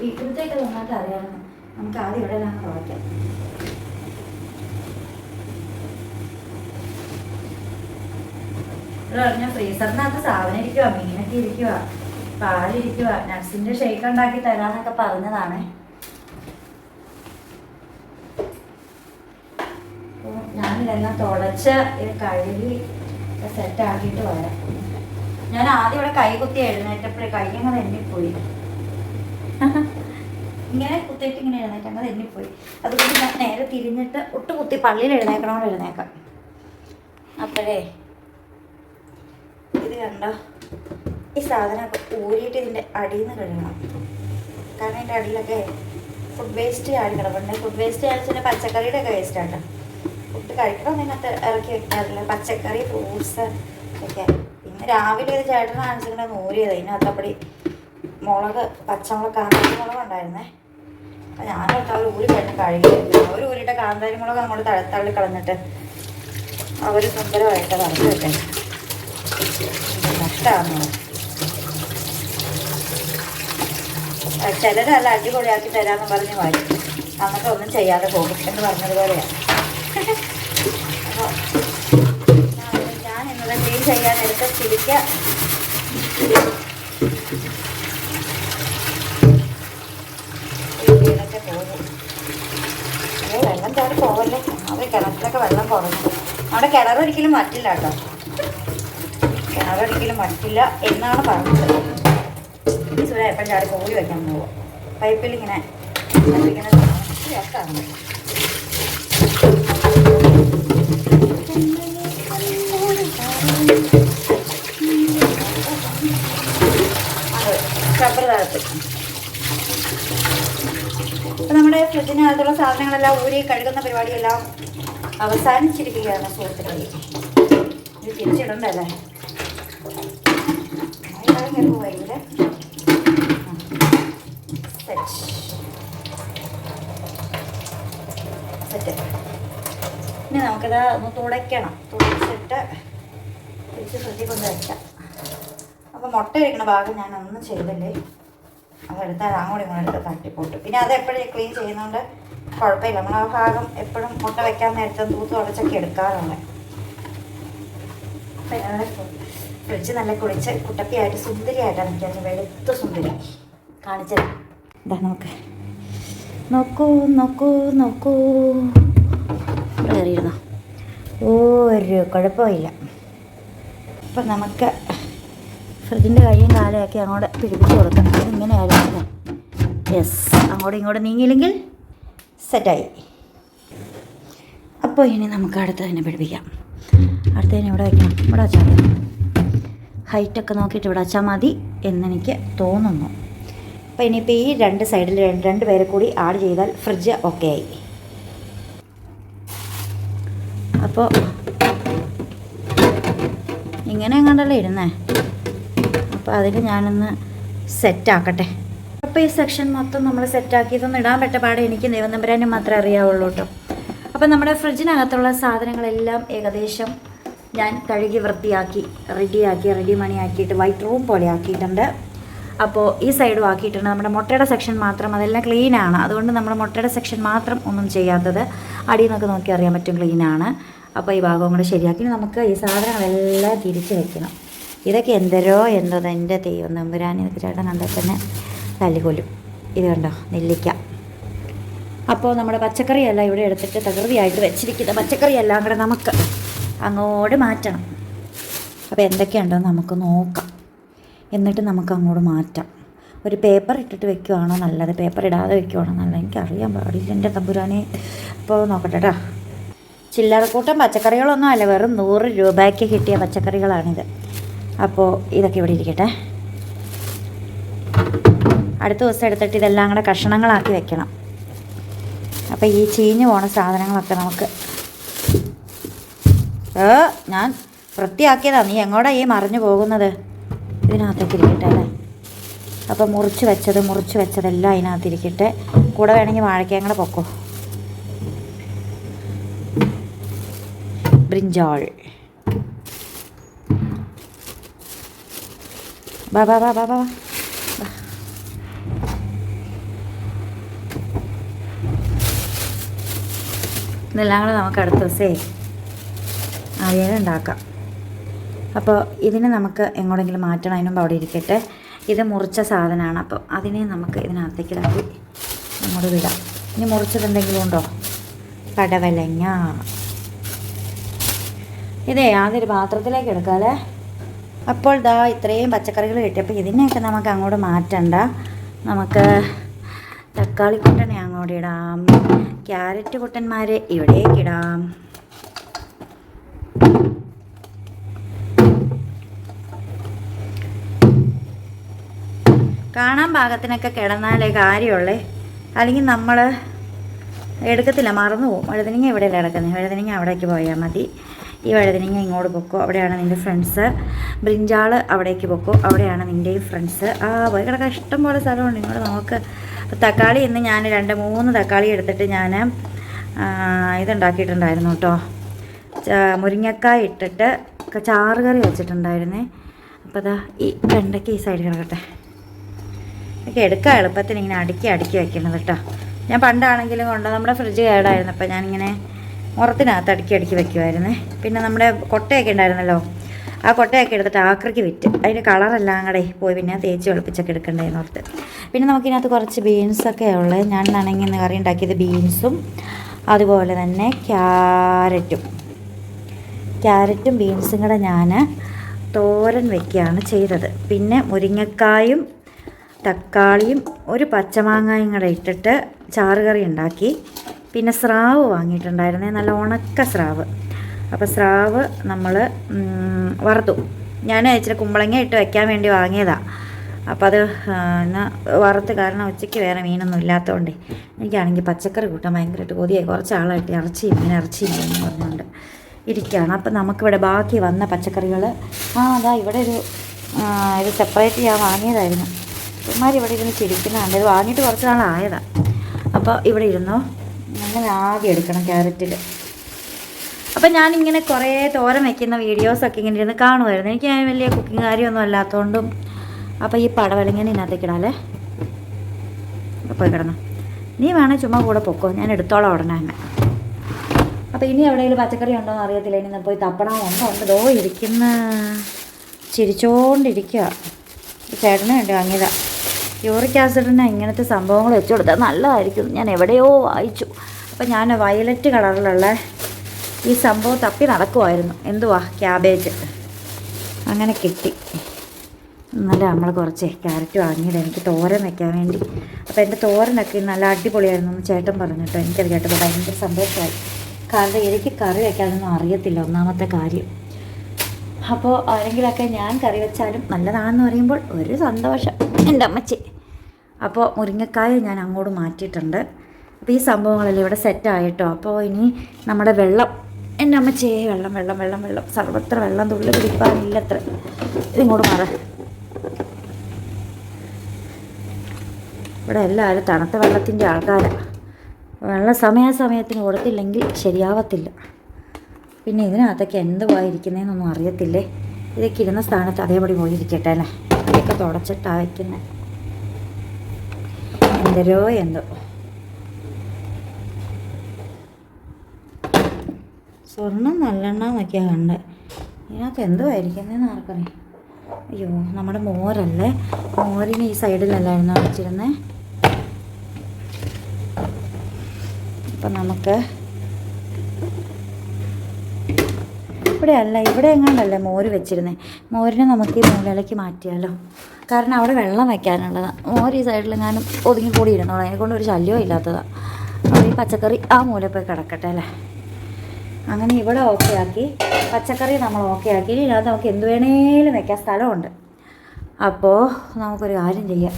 ഇവിടുത്തേക്ക് നന്നായിട്ട് അറിയാമെന്ന് നമുക്ക് ആദ്യം ഇവിടെ നിന്ന് തുറയ്ക്കാം പറഞ്ഞ ഫ്രീസറിനകത്ത് സാധനം ഇരിക്കുക മീനൊക്കെ ഇരിക്കുക പാലിരിക്കുക നട്സിന്റെ ഷേക്ക് ഉണ്ടാക്കി തരാന്നൊക്കെ പറഞ്ഞതാണ്. ഞാനിതെല്ലാം തുടച്ച് ഇത് കഴുകി സെറ്റ് ആക്കിയിട്ട് വരാം. ഞാൻ ആദ്യം ഇവിടെ കൈ കുത്തി എഴുന്നേറ്റപ്പോഴേ കൈ അങ്ങനെ എണ്ണിപ്പോയി. ഇങ്ങനെ കുത്തിയിട്ട് ഇങ്ങനെ എഴുന്നേറ്റ് അങ്ങനെ എണ്ണിപ്പോയി. അതുകൊണ്ട് ഞാൻ നേരെ തിരിഞ്ഞിട്ട് ഒട്ട് കുത്തി പള്ളിയിൽ എഴുന്നേക്കണോ എഴുന്നേക്കാം. അപ്പോഴേ ഇത് കണ്ടോ? ഈ സാധനമൊക്കെ ഊരിയിട്ട് ഇതിന്റെ അടിയിൽ നിന്ന് കഴുകണം. കാരണം ഇതിന്റെ അടിയിലൊക്കെ ഫുഡ് വേസ്റ്റ് ആടി കിടപ്പുണ്ട്. ഫുഡ് വേസ്റ്റ് ആണെന്ന് പച്ചക്കറിയുടെ ഒക്കെ വേസ്റ്റ് ആണ് ഫുഡ് കഴിക്കണം അതിനകത്ത് ഇറക്കി വെക്കാറില്ല പച്ചക്കറി ഫ്രൂട്ട്സ് ഒക്കെ. പിന്നെ രാവിലെ ഒരു ചേട്ടൻ കാണിച്ചിട്ട് നൂരിയത് ഇതിനകത്തപ്പടി മുളക് പച്ചമുളക് കാന്താരി മുളക് ഉണ്ടായിരുന്നേ. അപ്പം ഞാനോട്ട് അവർ ഊരി കേട്ട് കഴുകി. അവർ ഊരിയിട്ട് കാന്താരി മുളക് അങ്ങോട്ട് തള്ളി കളഞ്ഞിട്ട്. അവർ സുന്ദരമായിട്ട് വറുത്ത് വെച്ചേ നഷ്ടമാണ് ചിലരല്ല അടിപൊളിയാക്കി തരാമെന്ന് പറഞ്ഞ് വായി ഒന്നും ചെയ്യാതെ പോകും എന്ന് പറഞ്ഞതുപോലെയാണ് അപ്പോൾ ഞാൻ ഇന്നലെ ക്ലീൻ ചെയ്യാൻ എടുത്ത ചിരിക്ക. ഏ വെള്ളം ചാടി പോവല്ലേ? അത് കിണറ്റിലൊക്കെ വെള്ളം കുറഞ്ഞു അവിടെ കിണറൊരിക്കലും മറ്റില്ല കേട്ടോ. കിണറൊരിക്കലും മടിക്കില്ല എന്നാണ് പറഞ്ഞത്. ഈ സുര എപ്പം ചാടി കോഴി വയ്ക്കാൻ പോവുക പൈപ്പിൽ ഇങ്ങനെ ഇങ്ങനെ അതെ റബ്ബർ താഴത്ത് അപ്പം നമ്മുടെ ഫ്രിഡ്ജിനകത്തുള്ള സാധനങ്ങളെല്ലാം ഊരി കഴുകുന്ന പരിപാടിയെല്ലാം അവസാനിച്ചിരിക്കുകയാണ് സുഹൃത്തുക്കളെ. ഇത് തിരിച്ചിടണ്ടല്ലേ? കയറി പോയില്ലേ സെറ്റ് സെറ്റ് ഇനി നമുക്കിത് ഒന്ന് തുടയ്ക്കണം. തുടച്ചിട്ട് തിരിച്ച് ഫ്രിഡ്ജിൽ കൊണ്ട് വയ്ക്കാം അപ്പോൾ മുട്ട ഇരിക്കുന്ന ഭാഗം ഞാൻ ഒന്നും ചെയ്തില്ലേ അതെടുത്ത് അത് അങ്ങോട്ടും ഇങ്ങോട്ടും എടുത്ത് തട്ടിപ്പോട്ട്. പിന്നെ അത് എപ്പോഴും ക്ലീൻ ചെയ്യുന്നതുകൊണ്ട് കുഴപ്പമില്ല നമ്മൾ ആ ഭാഗം എപ്പോഴും മുട്ട വെക്കാൻ നേരത്തെ തൂത്ത് തുടച്ചൊക്കെ എടുക്കാറുണ്ട്. പിന്നെ ഫ്രിഡ്ജ് നല്ല കുളിച്ച് കുട്ടപ്പിയായിട്ട് സുന്ദരിയായിട്ടാണ് നിൽക്കുന്നത്. വെളുത്ത സുന്ദരി കാണിച്ചത്. ഇതാ നോക്ക്. നോക്കൂ നോക്കൂ നോക്കൂ. കയറിയിരുന്നോ? ഒരു കുഴപ്പമില്ല. അപ്പം നമുക്ക് ഫ്രിഡ്ജിന്റെ കൈയും കാലമൊക്കെ അങ്ങോട്ട് പിടിപ്പിച്ച് കൊടുക്കണം. അതിങ്ങനെയായിരുന്നു യെസ് അങ്ങോട്ടും ഇങ്ങോട്ട് നീങ്ങിയില്ലെങ്കിൽ സെറ്റായി. അപ്പോൾ ഇനി നമുക്ക് അടുത്തതിനെ പിടിപ്പിക്കാം. അടുത്തതിനെ ഇവിടെ വയ്ക്കണം. ഇവിടെ വെച്ചാൽ ഹൈറ്റൊക്കെ നോക്കിയിട്ട് ഇവിടെ വെച്ചാൽ മതി എന്നെനിക്ക് തോന്നുന്നു. അപ്പോൾ ഇനിയിപ്പോൾ ഈ രണ്ട് സൈഡിൽ രണ്ട് പേരെ കൂടി ആഡ് ചെയ്താൽ ഫ്രിഡ്ജ് ഓക്കെ ആയി. അപ്പോൾ ഇങ്ങനെ എങ്ങാണ്ടല്ലേ ഇരുന്നേ? അപ്പോൾ അതിൽ ഞാനൊന്ന് സെറ്റാക്കട്ടെ. അപ്പോൾ ഈ സെക്ഷൻ മൊത്തം നമ്മൾ സെറ്റാക്കി ഇതൊന്നും ഇടാൻ പറ്റ പാടെ എനിക്ക് ദൈവനമ്പരാനും മാത്രമേ അറിയാവുള്ളൂ കേട്ടോ. അപ്പോൾ നമ്മുടെ ഫ്രിഡ്ജിനകത്തുള്ള സാധനങ്ങളെല്ലാം ഏകദേശം ഞാൻ കഴുകി വൃത്തിയാക്കി റെഡിയാക്കി റെഡി മണിയാക്കിയിട്ട് വൈറ്റ് റൂം പോലെ ആക്കിയിട്ടുണ്ട്. അപ്പോൾ ഈ സൈഡും ആക്കിയിട്ടുണ്ട്. നമ്മുടെ മുട്ടയുടെ സെക്ഷൻ മാത്രം അതെല്ലാം ക്ലീനാണ് അതുകൊണ്ട് നമ്മുടെ മുട്ടയുടെ സെക്ഷൻ മാത്രം ഒന്നും ചെയ്യാത്തത് അടിയിൽ നിന്നൊക്കെ നോക്കി അറിയാൻ പറ്റും ക്ലീനാണ് അപ്പോൾ ഈ ഭാഗവും കൂടെ ശരിയാക്കി. നമുക്ക് ഈ സാധനങ്ങളെല്ലാം തിരിച്ച് വെക്കണം. ഇതൊക്കെ എന്തരോ എന്തോ എന്റെ തെയ്യം ഇതൊക്കെ ചേട്ടൻ കണ്ടാൽ തന്നെ തല്ലിക്കൊല്ലും ഇത് കണ്ടോ? നെല്ലിക്ക. അപ്പോൾ നമ്മുടെ പച്ചക്കറിയെല്ലാം ഇവിടെ എടുത്തിട്ട് തകൃതിയായിട്ട് വെച്ചിരിക്കുന്ന. പച്ചക്കറിയെല്ലാം കൂടെ നമുക്ക് അങ്ങോട്ട് മാറ്റണം. അപ്പോൾ എന്തൊക്കെയുണ്ടെന്ന് നമുക്ക് നോക്കാം. എന്നിട്ട് നമുക്ക് അങ്ങോട്ട് മാറ്റാം. ഒരു പേപ്പർ ഇട്ടിട്ട് വെക്കുവാണോ നല്ലത്? പേപ്പർ ഇടാതെ വെക്കുവാണോ നല്ലത്? എനിക്കറിയാൻ പാടില്ല എന്റെ തമ്പുരാനെ. അപ്പോൾ നോക്കട്ടെ കേട്ടോ ചില്ലറക്കൂട്ടം പച്ചക്കറികളൊന്നും അല്ല. വെറും നൂറ് രൂപയ്ക്ക് കിട്ടിയ പച്ചക്കറികളാണിത്. അപ്പോൾ ഇതൊക്കെ ഇവിടെ ഇരിക്കട്ടെ. അടുത്ത ദിവസം എടുത്തിട്ട് ഇതെല്ലാം കൂടെ കഷണങ്ങളാക്കി വെക്കണം. അപ്പോൾ ഈ ചീഞ്ഞു പോണ സാധനങ്ങളൊക്കെ നമുക്ക് ഏ ഞാൻ വൃത്തിയാക്കിയതാ. നീ എങ്ങോട്ടാ ഈ മറിഞ്ഞു പോകുന്നത്? ഇതിനകത്തേക്ക് ഇരിക്കട്ടെ അപ്പോൾ മുറിച്ച് വെച്ചത് മുറിച്ച് വെച്ചതെല്ലാം അതിനകത്തിരിക്കട്ടെ. കൂടെ വേണമെങ്കിൽ വാഴയ്ക്കയും കൂടെ പൊക്കോ. ബ്രിഞ്ചോൾ. ബാ ബാ ബാ ബാ ബാ. ഇതെല്ലാം കൂടെ നമുക്ക് അടുത്ത ദിവസമേ അവിയൽ ഉണ്ടാക്കാം. അപ്പോൾ ഇതിനെ നമുക്ക് എങ്ങോട്ടെങ്കിലും മാറ്റണം. അതിന് അവിടെ ഇരിക്കട്ടെ. ഇത് മുറിച്ച സാധനമാണ്. അപ്പോൾ അതിനെ നമുക്ക് ഇതിനകത്തേക്ക് ഇതാക്കി അങ്ങോട്ട് വിടാം. ഇനി മുറിച്ചത് എന്തെങ്കിലും ഉണ്ടോ? പടവലങ്ങ. ഇതേ അതൊരു പാത്രത്തിലേക്ക് എടുക്കാല്ലേ അപ്പോൾ ദാ ഇത്രയും പച്ചക്കറികൾ കിട്ടി അപ്പോൾ ഇതിനെയൊക്കെ നമുക്ക് അങ്ങോട്ട് മാറ്റണ്ട. നമുക്ക് തക്കാളി കുട്ടനെ അങ്ങോട്ട് ഇടാം. ക്യാരറ്റ് കുട്ടന്മാരെ ഇവിടേക്ക് ഇടാം. കാണാൻ പാകത്തിനൊക്കെ കിടന്നാലേ കാര്യമുള്ളേ. അല്ലെങ്കിൽ നമ്മൾ എടുക്കത്തില്ല മറന്നു പോകും. വഴുതനങ്ങ ഇവിടെയല്ല കിടക്കുന്നത്? വഴുതനങ്ങ അവിടേക്ക് പോയാൽ മതി. ഈ വഴുതനങ്ങ ഇങ്ങോട്ട് പൊക്കോ. അവിടെയാണ് നിന്റെ ഫ്രണ്ട്സ് ബ്രിഞ്ചാൾ അവിടേക്ക് പൊക്കോ. അവിടെയാണ് നിന്റെയും ഫ്രണ്ട്സ് ആ പോയി കിടക്കാൻ ഇഷ്ടം പോലെ സ്ഥലമുണ്ട്. ഇങ്ങോട്ട് നമുക്ക് തക്കാളി ഇന്ന് ഞാൻ രണ്ട് മൂന്ന് തക്കാളി എടുത്തിട്ട് ഞാൻ ഇതുണ്ടാക്കിയിട്ടുണ്ടായിരുന്നു കേട്ടോ. മുരിങ്ങക്കായ ഇട്ടിട്ട് ചാറ് കറി വെച്ചിട്ടുണ്ടായിരുന്നേ. അപ്പോൾ അതാ ഈ വെണ്ടയ്ക്ക് ഈ സൈഡ് കിടക്കട്ടെ. ഒക്കെ എടുക്കാൻ എളുപ്പത്തിന് ഇങ്ങനെ അടുക്കി അടുക്കി വെക്കുന്നത് കേട്ടോ. ഞാൻ പണ്ടാണെങ്കിലും കൊണ്ട് നമ്മുടെ ഫ്രിഡ്ജ് കേടായിരുന്നു അപ്പോൾ ഞാനിങ്ങനെ മുറത്തിനകത്ത് അടുക്കി അടുക്കി വെക്കുമായിരുന്നു പിന്നെ നമ്മുടെ കൊട്ടയൊക്കെ ഉണ്ടായിരുന്നല്ലോ ആ കൊട്ടയൊക്കെ എടുത്തിട്ട് ആക്രിക്ക് വിറ്റ്. അതിന്റെ കളറെല്ലാം കൂടെ പോയി പിന്നെ തേച്ച് വെളുപ്പിച്ചൊക്കെ എടുക്കണ്ടേന്ന് ഓർത്ത്. പിന്നെ നമുക്കിതിനകത്ത് കുറച്ച് ബീൻസൊക്കെ ഉള്ളത് ഞാൻ ആണെങ്കിൽ ഇന്ന് കറി ഉണ്ടാക്കിയത് ബീൻസും അതുപോലെ തന്നെ ക്യാരറ്റും. ക്യാരറ്റും ബീൻസും കൂടെ ഞാൻ തോരൻ വെക്കുകയാണ് ചെയ്തത്. പിന്നെ മുരിങ്ങക്കായും തക്കാളിയും ഒരു പച്ചമാങ്ങയും കൂടെ ഇട്ടിട്ട് ചാറുകറി ഉണ്ടാക്കി. പിന്നെ സ്രാവ് വാങ്ങിയിട്ടുണ്ടായിരുന്നേ നല്ല ഉണക്ക സ്രാവ്. അപ്പോൾ സ്രാവ് നമ്മൾ വറുത്തു. ഞാൻ ഇച്ചിരി കുമ്പളങ്ങ ഇട്ട് വയ്ക്കാൻ വേണ്ടി വാങ്ങിയതാണ് അപ്പോൾ അത് ആ, ഇന്ന് വറുത്ത് കാരണം ഉച്ചയ്ക്ക് വേറെ മീനൊന്നും ഇല്ലാത്തതുകൊണ്ട് എനിക്കാണെങ്കിൽ പച്ചക്കറി കൂട്ടാൻ ഭയങ്കരമായിട്ട് കൊതിയായി. കുറച്ച് ആളായിട്ട് ഇറച്ചി ഇങ്ങനെ ഇറച്ചി എന്ന് പറഞ്ഞുകൊണ്ട് ഇരിക്കുകയാണ്. അപ്പം നമുക്കിവിടെ ബാക്കി വന്ന പച്ചക്കറികൾ ആ അതാ ഇവിടെ ഒരു ഇത് സെപ്പറേറ്റ് ഞാൻ വാങ്ങിയതായിരുന്നു. ഇവന്മാർ ഇവിടെ ഇരുന്ന് ചിരിക്കുന്നതാണ്. ഇത് വാങ്ങിയിട്ട് കുറച്ച് നാളായതാണ് അപ്പോൾ ഇവിടെ ഇരുന്നു? അങ്ങനെ ആദ്യം എടുക്കണം ക്യാരറ്റിൽ അപ്പം ഞാനിങ്ങനെ കുറേ തോരൻ വയ്ക്കുന്ന വീഡിയോസൊക്കെ ഇങ്ങനെ ഇരുന്ന് കാണുമായിരുന്നു എനിക്ക് ഞാൻ വലിയ കുക്കിംഗ് കാര്യമൊന്നും അല്ലാത്തതുകൊണ്ടും അപ്പോൾ ഈ പടവലിങ്ങനെ ഇതിനകത്തേക്ക് ഇടാല്ലേ പോയി കിടന്നു. നീ വേണേൽ ചുമ്മാ കൂടെ പൊക്കോ. ഞാൻ എടുത്തോളാം ഉടനെ തന്നെ. അപ്പോൾ ഇനി എവിടെയെങ്കിലും പച്ചക്കറി ഉണ്ടോ എന്ന് അറിയത്തില്ല. ഇനി പോയി തപ്പണം ഉണ്ടോ? ഉണ്ട്? ദോ ഇരിക്കുന്ന. ചിരിച്ചോണ്ടിരിക്കുക ചേട്ടനെ ഉണ്ട് വാങ്ങിയതാ. യൂറിക് ആസിഡിന് ഇങ്ങനത്തെ സംഭവങ്ങൾ വെച്ച് കൊടുത്താൽ നല്ലതായിരിക്കും. ഞാൻ എവിടെയോ വായിച്ചു. അപ്പോൾ ഞാൻ വയലറ്റ് കളറിലുള്ള ഈ സംഭവം തപ്പി നടക്കുമായിരുന്നു എന്തുവാ? ക്യാബേജ്. അങ്ങനെ കിട്ടി. ഇന്നലെ നമ്മൾ കുറച്ച് ക്യാരറ്റ് വാങ്ങിയത് എനിക്ക് തോരൻ വെക്കാൻ വേണ്ടി. അപ്പോൾ എന്റെ തോരനൊക്കെ നല്ല അടിപൊളിയായിരുന്നു എന്ന് ചേട്ടൻ പറഞ്ഞു പറഞ്ഞിട്ടോ എനിക്കത് കേട്ടപ്പോൾ ഭയങ്കര സന്തോഷമായി. കാരണം എനിക്ക് കറി വെക്കാനൊന്നും അറിയത്തില്ല ഒന്നാമത്തെ കാര്യം. അപ്പോൾ ആരെങ്കിലൊക്കെ ഞാൻ കറി വെച്ചാലും നല്ലതാണെന്ന് പറയുമ്പോൾ ഒരു സന്തോഷം. എന്റെ അമ്മച്ചി. അപ്പോൾ മുരിങ്ങക്കായ ഞാൻ അങ്ങോട്ട് മാറ്റിയിട്ടുണ്ട്. അപ്പോൾ ഈ സംഭവങ്ങളെല്ലാം ഇവിടെ സെറ്റായിട്ടോ അപ്പോൾ ഇനി നമ്മുടെ വെള്ളം. എന്റെ അമ്മച്ചേ വെള്ളം വെള്ളം വെള്ളം വെള്ളം. സർവത്ര വെള്ളം തുള്ളി പിടിക്കാനില്ലത്ര ഇതിങ്ങോട്ട് മാറ. ഇവിടെ എല്ലാവരും തണുത്ത വെള്ളത്തിന്റെ ആൾക്കാരാണ് വെള്ളം സമയാസമയത്തിന് കൊടുത്തില്ലെങ്കിൽ ശരിയാവത്തില്ല. പിന്നെ ഇതിനകത്തൊക്കെ എന്തുവാ ഇരിക്കുന്നതെന്നൊന്നും അറിയത്തില്ലേ? ഇതൊക്കെ ഇരുന്ന സ്ഥാനത്ത് അതേപടി പോയിരിക്കട്ടെ അല്ലേ? ഇതൊക്കെ തുടച്ചിട്ടാണ് വയ്ക്കുന്നത് എന്തരോ എന്തോ. സ്വർണം നല്ലെണ്ണ എന്നൊക്കെയാണ് കണ്ട്. ഇതിനകത്ത് എന്തോ ആയിരിക്കുന്നതെന്ന് ആർക്കറിയാം. അയ്യോ നമ്മുടെ മോരല്ലേ? മോരിന് ഈ സൈഡിലല്ലായിരുന്നു വെച്ചിരുന്നേ? അപ്പം നമുക്ക് ഇവിടെ അല്ല ഇവിടെ എങ്ങാണ്ടല്ലേ മോര് വെച്ചിരുന്നത് മോരിനെ നമുക്ക് ഈ മൂലയിലേക്ക് മാറ്റിയാലോ? കാരണം അവിടെ വെള്ളം വയ്ക്കാനുള്ളതാണ് മോര് ഈ സൈഡിലെങ്ങാനും ഒതുങ്ങി കൂടി ഇരുന്നോളാം അതിനെക്കൊണ്ട് ഒരു ശല്യവും ഇല്ലാത്തതാണ് അപ്പോൾ ഈ പച്ചക്കറി ആ മൂല പോയി കിടക്കട്ടെ അല്ലേ? അങ്ങനെ ഇവിടെ ഓക്കെ ആക്കി. പച്ചക്കറി നമ്മൾ ഓക്കെ ആക്കി. ഇതിനകത്ത് നമുക്ക് എന്ത് വേണേലും വയ്ക്കാൻ സ്ഥലമുണ്ട്. അപ്പോൾ നമുക്കൊരു കാര്യം ചെയ്യാം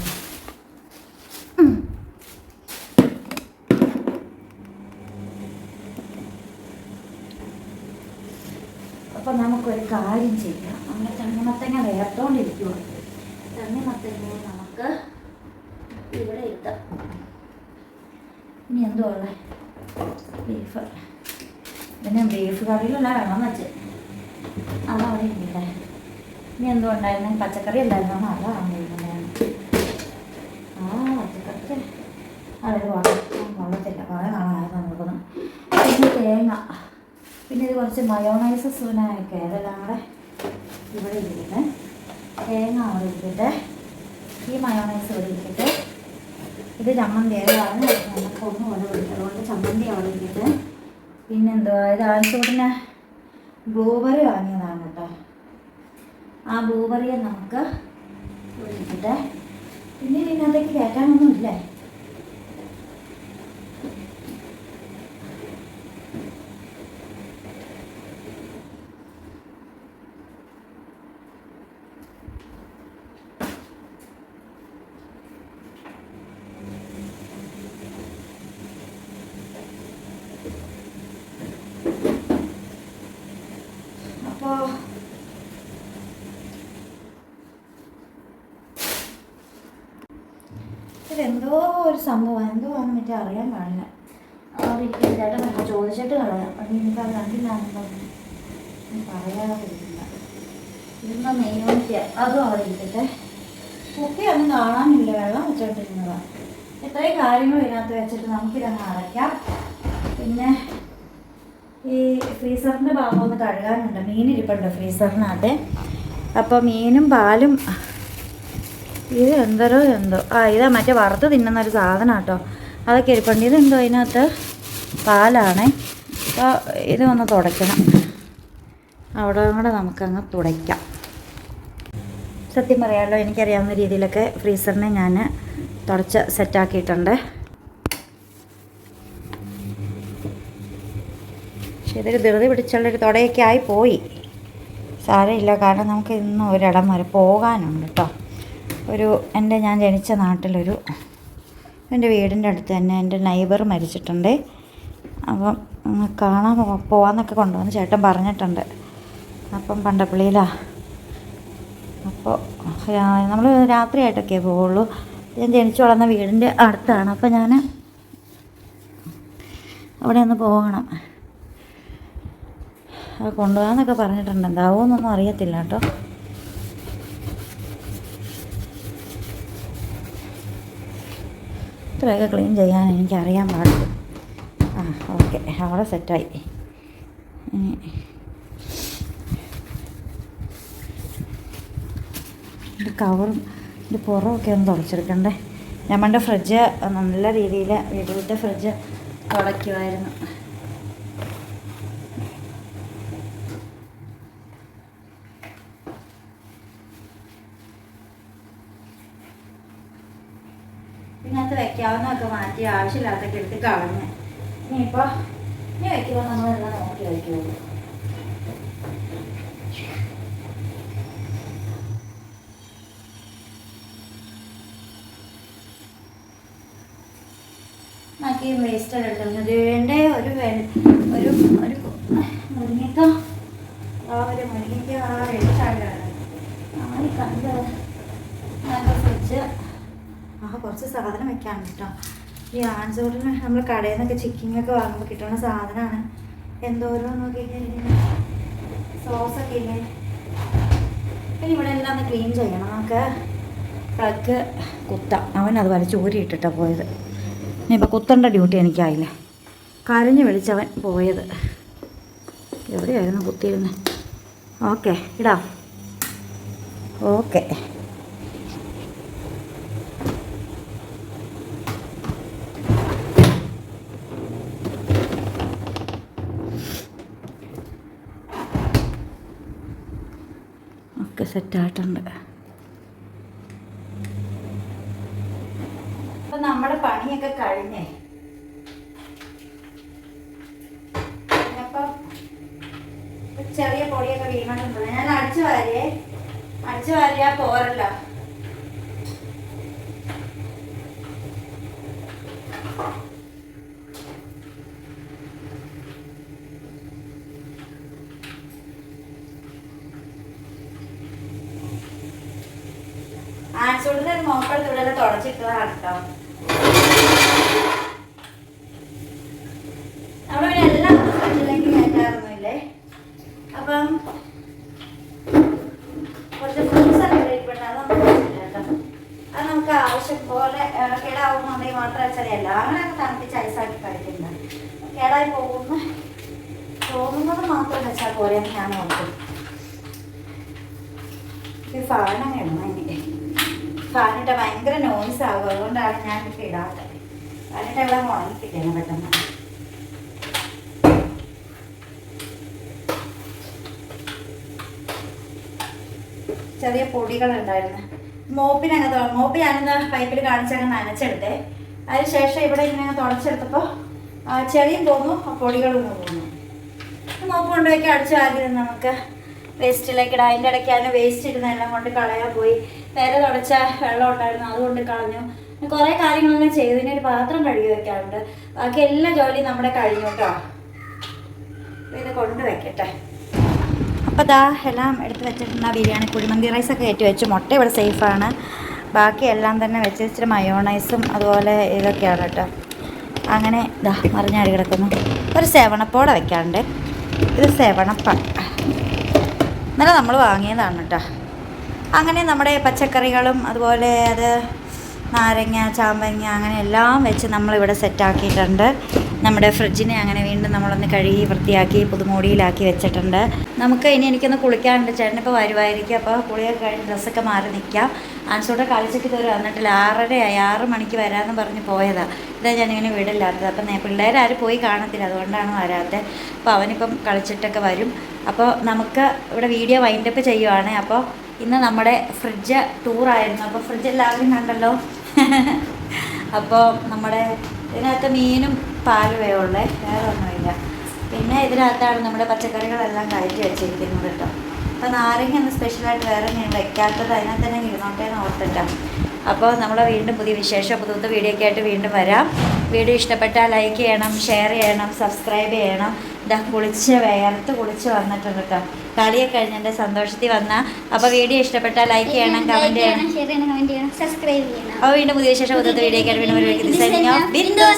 ഉം. അപ്പം നമുക്കൊരു കാര്യം ചെയ്യാം. നമ്മുടെ തണ്ണിമത്തങ്ങ വേർത്തോണ്ടിരിക്കുവാണ് തണ്ണിമത്തങ്ങ നമുക്ക് ഇവിടെ ഇട്ടാം ഇനി എന്തുവാ ബീഫ്. പിന്നെ ബീഫ് കറിയിലല്ല വെള്ളം വെച്ച്. അതവിടെ ഇല്ലേ ഇനി എന്തുകൊണ്ടായിരുന്നു പച്ചക്കറി ഉണ്ടായിരുന്നു? അതാണ് ആ പച്ചക്കറി. അതൊരു വളരെ കൊള്ളത്തില്ല. കുറേ നാളായിരുന്നു നോക്കുന്നു പിന്നെ തേങ്ങ. പിന്നെ ഇത് കുറച്ച് മയോണൈസ് സൂനായൊക്കെ അതെല്ലാം ഇവിടെ ഇരിക്കട്ടെ തേങ്ങ അവിടെ ഇരിക്കട്ടെ ഈ മയോണൈസ് ഇവിടെ ഇരിക്കട്ടെ ഇത് ചമ്മന്തി ഏതാണ് നമുക്ക് ഒന്നും പോലെ പിടിക്കും. അതുകൊണ്ട് ചമ്മന്തി അവിടെ ഇരിക്കട്ടെ പിന്നെന്തുവാ? ഇത് ആവശ്യത്തിന് ബ്ലൂബെറി വാങ്ങിയതാണ് കേട്ടോ. ആ ബ്ലൂബെറിയെ നമുക്ക് ഒഴിക്കട്ടെ പിന്നെ ഇതിനകത്തേക്ക് കയറ്റാനൊന്നും ഇല്ലേ അപ്പോൾ ഇതെന്തോ ഒരു സംഭവം? എന്തുവാണെന്ന് മറ്റേ അറിയാൻ പാടില്ല. ഇരിക്കുന്ന ചേട്ടൻ ചോദിച്ചിട്ട് കളയാം. അപ്പം അത് കണ്ടില്ലാന്ന് പറയാതിരിക്കില്ല. ഇരുന്ന നെയ്യോണിക്ക അതും അവിടെ ഇരിക്കട്ടെ. കുപ്പിയൊന്നും കാണാനില്ല. വെള്ളം വെച്ചോണ്ടിരുന്നതാണ് ഇത്രയും കാര്യങ്ങൾ ഇതിനകത്ത് വെച്ചിട്ട് നമുക്കിതങ്ങ് അടയ്ക്കാം. പിന്നെ ഈ ഫ്രീസറിന്റെ ഭാഗം ഒന്ന് കഴുകാനുണ്ട്. മീനിരിപ്പുണ്ട് ഫ്രീസറിനകത്ത്. അപ്പോൾ മീനും പാലും ഇത് എന്തോ. എന്തോ ആ ഇതാ മറ്റേ വറുത്ത് തിന്നുന്ന ഒരു സാധനം കേട്ടോ അതൊക്കെ ഇരിപ്പുണ്ട്. ഇതെന്തോ അതിനകത്ത്? പാലാണേ. അപ്പോൾ ഇത് ഒന്ന് തുടയ്ക്കണം. അവിടെ കൂടെ നമുക്കങ്ങ് തുടയ്ക്കാം. സത്യം പറയാമല്ലോ എനിക്കറിയാവുന്ന രീതിയിലൊക്കെ ഫ്രീസറിനെ ഞാൻ തുടച്ച് സെറ്റാക്കിയിട്ടുണ്ട്. പക്ഷെ ഇതൊരു ധൃതി പിടിച്ചുള്ളൊരു തുടയൊക്കെ ആയി പോയി. സാരമില്ല. കാരണം നമുക്ക് ഇന്നും ഒരിടം വരെ പോകാനുണ്ട് കേട്ടോ ഒരു എന്റെ ഞാൻ ജനിച്ച നാട്ടിലൊരു എന്റെ വീടിന്റെ അടുത്ത് തന്നെ എന്റെ നൈബർ മരിച്ചിട്ടുണ്ട്. അപ്പം കാണാൻ പോവാന്നൊക്കെ കൊണ്ടുവന്ന് ചേട്ടൻ പറഞ്ഞിട്ടുണ്ട്. അപ്പം പണ്ടപ്പള്ളിയിലാണ് അപ്പോൾ നമ്മൾ രാത്രിയായിട്ടൊക്കെ പോവുള്ളൂ. ഞാൻ ജനിച്ചു വളർന്ന വീടിന്റെ അടുത്താണ്. അപ്പോൾ ഞാൻ അവിടെ ഒന്ന് പോകണം. അത് കൊണ്ടുപോകാന്നൊക്കെ പറഞ്ഞിട്ടുണ്ട്. എന്താവുമെന്നൊന്നും അറിയത്തില്ല കേട്ടോ. ഇത്രയൊക്കെ ക്ലീൻ ചെയ്യാൻ എനിക്കറിയാൻ പാടില്ല. ആ ഓക്കെ. അവിടെ സെറ്റായി. കവറും ഇത് പുറമൊക്കെ ഒന്ന് തുടച്ചെടുക്കണ്ടേ? ഞമ്മന്റെ ഫ്രിഡ്ജ് നല്ല രീതിയിൽ വീടിന്റെ ഫ്രിഡ്ജ് തുടയ്ക്കുമായിരുന്നു ഇതിനകത്ത് വെക്കാവുന്നതൊക്കെ മാറ്റി ആവശ്യമില്ലാത്തൊക്കെ എടുത്ത് കളഞ്ഞ്. ഇനിയിപ്പോൾ ഇനി വെക്കുമ്പോൾ നമ്മളെല്ലാം നോക്കി വയ്ക്കുള്ളൂ ബാക്കി വേസ്റ്റ് എടുക്കുന്നത് വേണ്ടേ ഒരു വെ- ഒരു ഒരു മുരിങ്ങക്ക ആ ഒരു മുരിങ്ങക്ക ആ വെളിച്ചാടാണ് ആ ഈ കണ്ട് നല്ല ഫ്രിഡ്ജ് ആ കുറച്ച് വെക്കാണ് കേട്ടോ. ഈ ആൺസോറിന് നമ്മൾ കടയിൽ നിന്നൊക്കെ ചിക്കിങ്ങൊക്കെ വാങ്ങുമ്പോൾ കിട്ടുന്ന സാധനമാണ് എന്തോരോ നോക്കിക്കഴിഞ്ഞാൽ സോസൊക്കെ ഇല്ലേ? പിന്നെ ഇവിടെ എല്ലാം ഒന്ന് ക്ലീൻ ചെയ്യണം. നമുക്ക് പ്ലഗ് കുത്താം. അവൻ അത് വലിച്ച് ഊരിയിട്ടിട്ടാണ് പോയത്. ഇനിയിപ്പോൾ കുത്തേണ്ട ഡ്യൂട്ടി എനിക്കായില്ലേ. കരഞ്ഞു വിളിച്ചവൻ പോയത്. എവിടെയായിരുന്നു കുത്തിയിരുന്നത് ഓക്കെ ഇടാം. ഓക്കെ ഒക്കെ സെറ്റായിട്ടുണ്ട്. അപ്പം നമ്മുടെ പണിയൊക്കെ കഴിഞ്ഞേ. ചെറിയ പൊടിയൊക്കെ വീണിട്ടുണ്ട് ഞാൻ അടിച്ചു വാരിയേ. അടിച്ചു വാരിയാ പോരല്ലോ. ആൻസൂടിന്റെ ഒരു ഇവിടെ തുടച്ചിട്ടതാണ് കേട്ടോ നമ്മുടെ ഇവിടെ എല്ലാം ഫ്രണ്ടിലേക്ക് കയറ്റാറൊന്നുമില്ലേ അപ്പം കുറച്ച് ഫ്രൂട്ട്സ് ഒക്കെ ഇരിപ്പുണ്ട് അത് നമുക്ക് ആവശ്യമില്ല കേട്ടോ അത് നമുക്ക് ആവശ്യം പോലെ ഏഹ്, കേടാവുന്നുണ്ടെങ്കിൽ മാത്രം ശരിയല്ല അങ്ങനെയൊക്കെ തണുപ്പിച്ച് ഐസാക്കി കഴിക്കുന്നത് കേടായി പോകുന്ന തോന്നുന്നത് മാത്രം വെച്ചാൽ പോലെ ഞാൻ ഓർക്കും ഈ ഫാനങ്ങ് ഇടണം എനിക്ക് ഫാനിട്ട ഭയങ്കര നോയ്സ് ആകും അതുകൊണ്ടാണ് ഞാൻ ഇപ്പം ഇടാത്തത് ഇവിടെ ഉണങ്ങിപ്പിക്കണം പെട്ടെന്ന് ചെറിയ പൊടികളുണ്ടായിരുന്നു. മോപ്പിനകത്ത് മോപ്പ് ഞാനിന്ന് പൈപ്പിൽ കാണിച്ചങ്ങ് നനച്ചെടുത്തേ. അതിനുശേഷം ഇവിടെ ഇങ്ങനെ തുടച്ചെടുത്തപ്പോൾ ചെളിയും പോന്നു പൊടികളും പോന്നു. മോപ്പ് കൊണ്ടുപോയി അടിച്ചു ആദ്യം നമുക്ക് വേസ്റ്റിലേക്ക് ഇടാം. അതിന്റെ ഇടയ്ക്കാണ് വേസ്റ്റ് ഇടുന്നതെല്ലാം കൊണ്ട് കളയാൻ പോയി. നേരെ തുടച്ച വെള്ളം ഉണ്ടായിരുന്നു അതുകൊണ്ട് കളഞ്ഞു. കുറേ കാര്യങ്ങളൊന്നും ചെയ്തതിന് ഒരു പാത്രം കഴുകി വെക്കാറുണ്ട് ബാക്കി എല്ലാ ജോലിയും നമ്മുടെ കഴിഞ്ഞു കേട്ടോ ഇത് കൊണ്ടുവയ്ക്കട്ടെ അപ്പോൾ ദാ എല്ലാം എടുത്ത് വെച്ചിട്ടുണ്ട്. ബിരിയാണി കുഴിമന്തി റൈസൊക്കെ കയറ്റി വെച്ചു. മുട്ട ഇവിടെ സേഫാണ് ബാക്കി എല്ലാം തന്നെ വെച്ച് ഇച്ചിരി മയോണൈസും അതുപോലെ ഇതൊക്കെയാണ് കേട്ടോ അങ്ങനെ ഇതാ മറിഞ്ഞാടി കിടക്കുന്നു. ഒരു സേവണപ്പോടെ വെക്കാറുണ്ട് ഇത് സേവണപ്പാണ് ഇന്നലെ നമ്മൾ വാങ്ങിയതാണ് കേട്ടോ അങ്ങനെ നമ്മുടെ പച്ചക്കറികളും അതുപോലെ അത് നാരങ്ങ ചാമ്പങ്ങ അങ്ങനെ എല്ലാം വെച്ച് നമ്മളിവിടെ സെറ്റാക്കിയിട്ടുണ്ട് നമ്മുടെ ഫ്രിഡ്ജിനെ അങ്ങനെ വീണ്ടും നമ്മളൊന്ന് കഴുകി വൃത്തിയാക്കി പുതുമോടിയിലാക്കി വെച്ചിട്ടുണ്ട്. നമുക്ക് ഇനി എനിക്കൊന്ന് കുളിക്കാനുണ്ട്. ചേട്ടനിപ്പോൾ വരുമായിരിക്കും അപ്പോൾ കുളിയൊക്കെ കഴിഞ്ഞ് ഡ്രസ്സൊക്കെ മാറി നിൽക്കാം ആൻസൂടെ കളിച്ചിട്ട് ഇതുവരെ വന്നിട്ടില്ല. ആറരയായി. ആറ് മണിക്ക് വരാമെന്ന് പറഞ്ഞ് പോയതാണ് ഇതാ ഞാനിങ്ങനെ വീടില്ലാത്തത്. അപ്പം പിള്ളേരാരും പോയി കാണത്തില്ല. അതുകൊണ്ടാണ് വരാത്തത് അപ്പോൾ അവനിപ്പം കളിച്ചിട്ടൊക്കെ വരും. അപ്പോൾ നമുക്ക് ഇവിടെ വീഡിയോ വൈൻഡപ്പ് ചെയ്യുവാണ്. അപ്പോൾ ഇന്ന് നമ്മുടെ ഫ്രിഡ്ജ് ടൂറായിരുന്നു അപ്പോൾ ഫ്രിഡ്ജ് എല്ലാവരും കണ്ടല്ലോ. അപ്പോൾ നമ്മുടെ ഇതിനകത്ത് മീനും പാലുവേ ഉള്ളേ വേറെ ഒന്നുമില്ല. പിന്നെ ഇതിനകത്താണ് നമ്മുടെ പച്ചക്കറികളെല്ലാം കയറ്റി വെച്ചിരിക്കുന്നത് കേട്ടോ. അപ്പോൾ നാരങ്ങ ഒന്ന് സ്പെഷ്യലായിട്ട് വേറെ ഞാൻ വെക്കാത്തത് അതിനകത്ത് തന്നെ ഇരുന്നോട്ടെ എന്ന് ഓർത്തിട്ടാം. അപ്പോൾ നമ്മൾ വീണ്ടും പുതിയ വിശേഷം പുതു പുതു വീഡിയോ ഒക്കെ ആയിട്ട് വീണ്ടും വരാം. വീഡിയോ ഇഷ്ടപ്പെട്ടാൽ ലൈക്ക് ചെയ്യണം ഷെയർ ചെയ്യണം സബ്സ്ക്രൈബ് ചെയ്യണം. ഇതാ കുളിച്ച് വേർത്ത് കുളിച്ച് വന്നിട്ടുണ്ട് കേട്ടോ. കളിയൊക്കെ കഴിഞ്ഞ് എന്റെ സന്തോഷത്തിൽ വന്ന. അപ്പോൾ വീഡിയോ ഇഷ്ടപ്പെട്ടാൽ ലൈക്ക് ചെയ്യണം കമന്റ് കമന്റ് ചെയ്യണം സബ്സ്ക്രൈബ് ചെയ്യണം അപ്പോൾ വീണ്ടും പുതിയ വിശേഷം പുതിയ വീഡിയോ ആയിട്ട് വീണ്ടും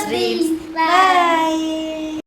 ബൈ